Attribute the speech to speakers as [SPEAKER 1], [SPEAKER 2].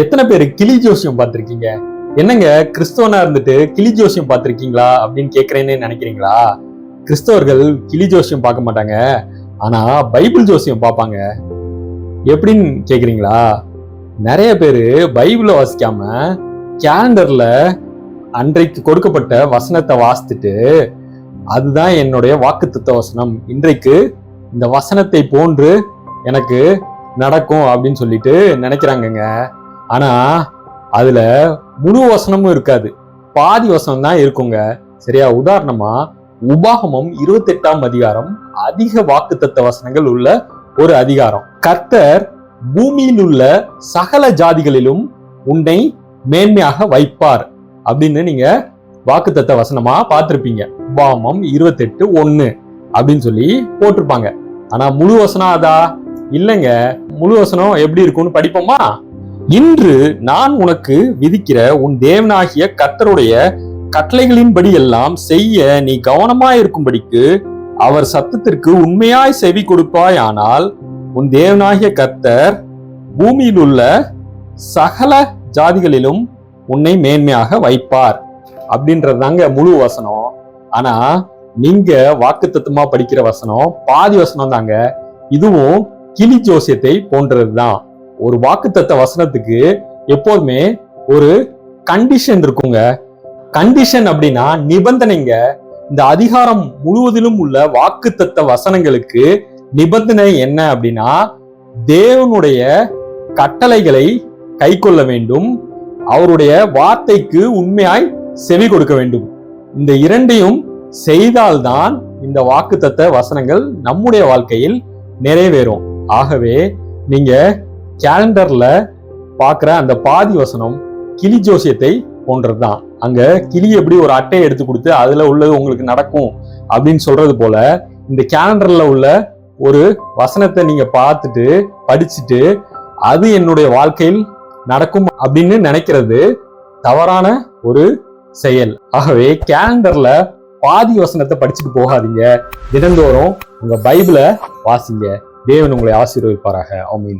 [SPEAKER 1] எத்தனை பேர் கிளி ஜோசியம் பார்த்துருக்கீங்க? என்னங்க கிறிஸ்தவனா இருந்துட்டு கிளி ஜோசியம் பார்த்துருக்கீங்களா அப்படின்னு கேட்குறேன்னு நினைக்கிறீங்களா? கிறிஸ்தவர்கள் கிளி ஜோசியம் பார்க்க மாட்டாங்க. ஆனா பைபிள் ஜோசியம் பார்ப்பாங்க. எப்படின்னு கேட்குறீங்களா நிறைய பேர் பைபிளை வாசிக்காம கேலண்டர்ல அன்றைக்கு கொடுக்கப்பட்ட வசனத்தை வாசித்துட்டு அதுதான் என்னுடைய வாக்குத்தத்த வசனம். இன்றைக்கு இந்த வசனத்தை போன்று எனக்கு நடக்கும் அப்படின்னு சொல்லிட்டு நினைக்கிறாங்கங்க. ஆனா அதுல முழு வசனமும் இருக்காது. பாதி வசனம் தான் இருக்குங்க. சரியா? உதாரணமா உபாகமம் இருபத்தெட்டாம் அதிகாரம் அதிக வாக்குத்தத்த வசனங்கள் உள்ள ஒரு அதிகாரம். கர்த்தர் பூமியில் உள்ள சகல ஜாதிகளிலும் உன்னை மேன்மையாக வைப்பார் அப்படின்னு நீங்க வாக்குத்தத்த வசனமா பார்த்திருப்பீங்க. உபாகமம் இருபத்தெட்டு ஒன்னு அப்படின்னு சொல்லி போட்டிருப்பாங்க. ஆனா முழு வசனம் அதா? இல்லைங்க. முழு வசனம் எப்படி இருக்கும்னு படிப்போமா? இன்று நான் உனக்கு விதிக்கிற உன் தேவனாகிய கர்த்தருடைய கட்டளைகளின்படி எல்லாம் செய்ய நீ கவனமாய் இருக்கும்படிக்கு அவர் சத்தத்திற்கு உண்மையாய் செவி கொடுப்பாயானால் உன் தேவனாகிய கர்த்தர் பூமியில் உள்ள சகல ஜாதிகளிலும் உன்னை மேன்மையாக வைப்பார். அப்படின்றது தாங்க முழு வசனம். ஆனா நீங்க வாக்குத்தத்தமா படிக்கிற வசனம் பாதி வசனம் தாங்க இதுவும் கிளி ஜோசியத்தை போன்றதுதான். ஒரு வாக்குத்தத்த வசனத்துக்கு எப்போதுமே ஒரு கண்டிஷன் இருக்குங்க. கண்டிஷன் அப்படின்னா நிபந்தனைங்க. இந்த அதிகாரம் முழுவதிலும் உள்ள வாக்குத்தத்த வசனங்களுக்கு நிபந்தனை என்ன அப்படின்னா தேவனுடைய கட்டளைகளை கை கொள்ள வேண்டும். அவருடைய வார்த்தைக்கு உண்மையாய் செவி கொடுக்க வேண்டும். இந்த இரண்டையும் செய்தால்தான் இந்த வாக்குத்தத்த வசனங்கள் நம்முடைய வாழ்க்கையில் நிறைவேறும். ஆகவே நீங்க கேலண்டர்ல பார்க்குற அந்த பாதி வசனம் கிளி ஜோசியத்தை போன்றது தான் அங்க கிளி எப்படி ஒரு அட்டையை எடுத்து கொடுத்து அதுல உள்ளது உங்களுக்கு நடக்கும் அப்படின்னு சொல்றது போல இந்த கேலண்டர்ல உள்ள ஒரு வசனத்தை நீங்க பார்த்துட்டு படிச்சுட்டு அது என்னுடைய வாழ்க்கையில் நடக்கும் அப்படின்னு நினைக்கிறது தவறான ஒரு செயல். ஆகவே கேலண்டர்ல பாதி வசனத்தை படிச்சுட்டு போகாதீங்க. தினந்தோறும் உங்க பைபிளை வாசிங்க. தேவன் உங்களை ஆசீர்வதிப்பாராக. ஆமீன்.